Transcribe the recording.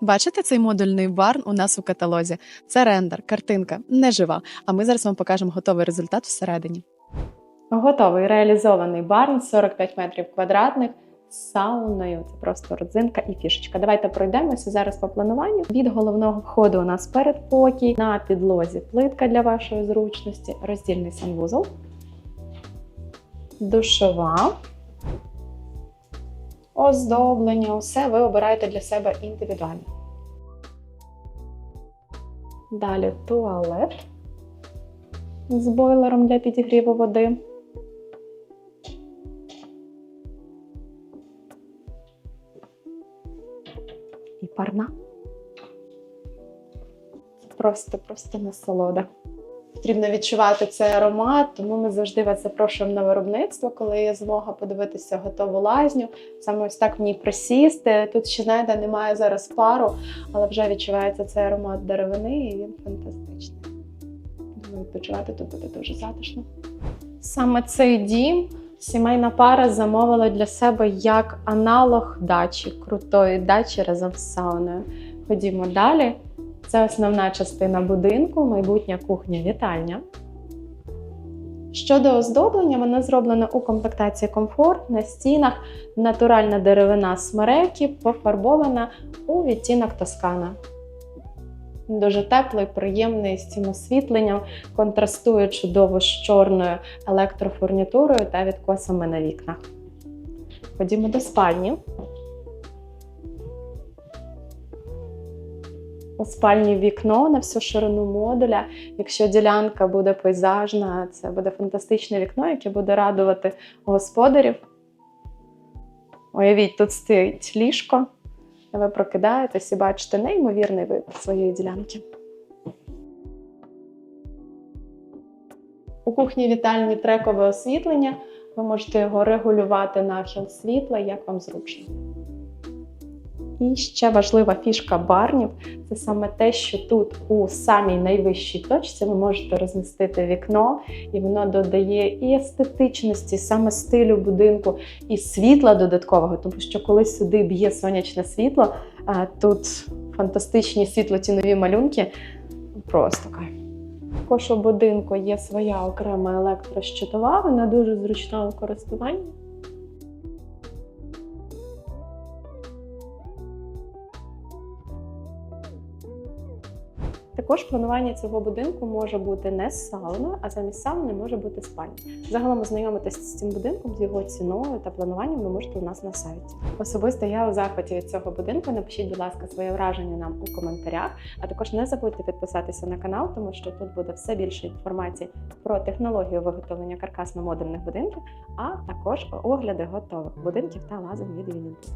Бачите цей модульний барн у нас у каталозі? Це рендер, картинка, не жива. А ми зараз вам покажемо готовий результат всередині. Готовий реалізований барн 45 метрів квадратних з сауною. Це просто родзинка і фішечка. Давайте пройдемося зараз по плануванню. Від головного входу у нас передпокій, на підлозі плитка для вашої зручності, роздільний санвузол, душова. Оздоблення, усе ви обираєте для себе індивідуально. Далі туалет з бойлером для підігріву води. І парна. Просто, просто насолода. Потрібно відчувати цей аромат, тому ми завжди вас запрошуємо на виробництво, коли є змога подивитися готову лазню. Саме ось так в ній присісти. Тут ще знаєте, немає зараз пару, але вже відчувається цей аромат деревини, і він фантастичний. Думаю, відпочивати тут буде дуже затишно. Саме цей дім сімейна пара замовила для себе як аналог дачі, крутої дачі разом з сауною. Ходімо далі. Це основна частина будинку, майбутня кухня-вітальня. Щодо оздоблення, воно зроблено у комплектації комфорт на стінах, натуральна деревина смереки, пофарбована у відтінок тоскана. Дуже теплий, приємний з цим освітленням, контрастує чудово з чорною електрофурнітурою та відкосами на вікнах. Ходімо до спальні. Спальні вікно на всю ширину модуля. Якщо ділянка буде пейзажна, це буде фантастичне вікно, яке буде радувати господарів. Уявіть, тут стоїть ліжко, ви прокидаєтесь і бачите неймовірний вид своєї ділянки. У кухні вітальні трекове освітлення. Ви можете його регулювати нахил світла, як вам зручно. І ще важлива фішка барнів це саме те, що тут у самій найвищій точці ви можете розмістити вікно, і воно додає і естетичності, саме стилю будинку, і світла додаткового, тому що коли сюди б'є сонячне світло, тут фантастичні світло-тінові малюнки. Просто кайф. Також у будинку є своя окрема електрощитова, вона дуже зручна у користуванні. Також планування цього будинку може бути не з сауною, а замість сауни може бути спальня. Загалом ознайомитись з цим будинком, з його ціною та плануванням ви можете у нас на сайті. Особисто я у захваті від цього будинку. Напишіть, будь ласка, своє враження нам у коментарях. А також не забудьте підписатися на канал, тому що тут буде все більше інформації про технологію виготовлення каркасно-модульних будинків, а також огляди готових будинків та лазень від Вінінту.